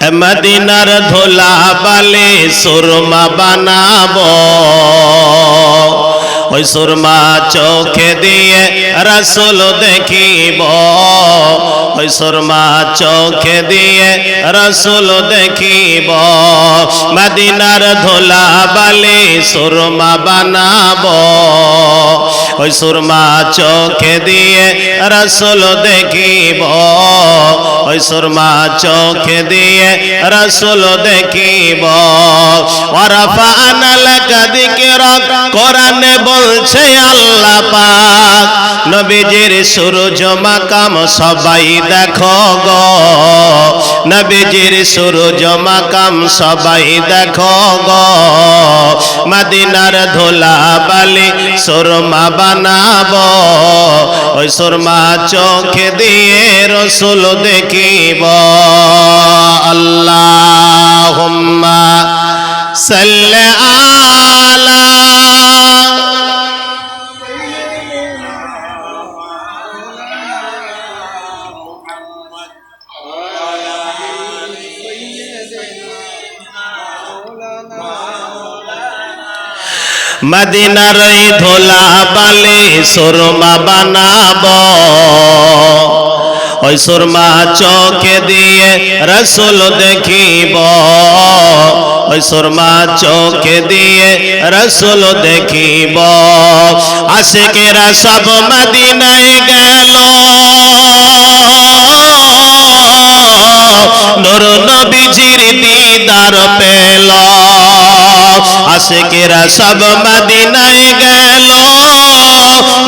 মদিনার ধোলা বালে সুরমা বানাবো। ওই সুরমা চোখে দিয়ে রসুল দেখিব। ওই সুরমা চোখে দিয়ে রসুল দেখিব। মদিনার ধোলা বালে সুরমা বানাবো। ওই সুরমা চোখে দিয়ে রসুল দেখিব। ওই সুরমা চোখে দিয়ে রসুল দেখিব। ওরফা আনাল কাদিকের কোরআনে বলছে আল্লাহ পাক, নবীজির সূরজ মাকাম সবাই দেখো গো। নবীজির সূরজ মাকাম সবাই দেখো গো। মদিনার ধোলা বালি সুরমা বানাবো। ওই সুরমা চোখে দিয়ে রসুল দেখিব। আল্লাহ সাল্লে মদিনার ধোলা বালে সুরমা বানাব। ওই সুরমা চোখে দিয়ে রসুল দেখিব। ওই সুরমা চোখে দিয়ে রসুল দেখিব। আশিকেরা সব মদিনায় গেল। নূর নবীজির দিদার পেল। আশিকেরা সব মদিনায় গেল।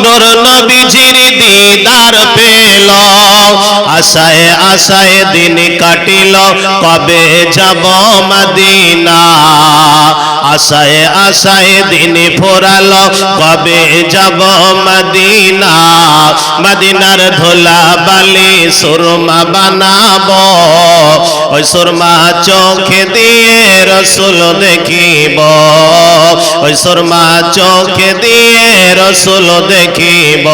নূর নবীজির দিদার পেল। আশায় আশায় দিন কাটিল, কবে যাব মদিনা? আশায় আশায় দিন ফোরাল, কবে যাব মদিনা? মদিনার ধোলা বালি সুরমা বানাবো। ওই সুরমা চোখে দিয়ে রসুল দেখিব। ওই সুরমা চোখে দিয়ে রসুল দেখিব।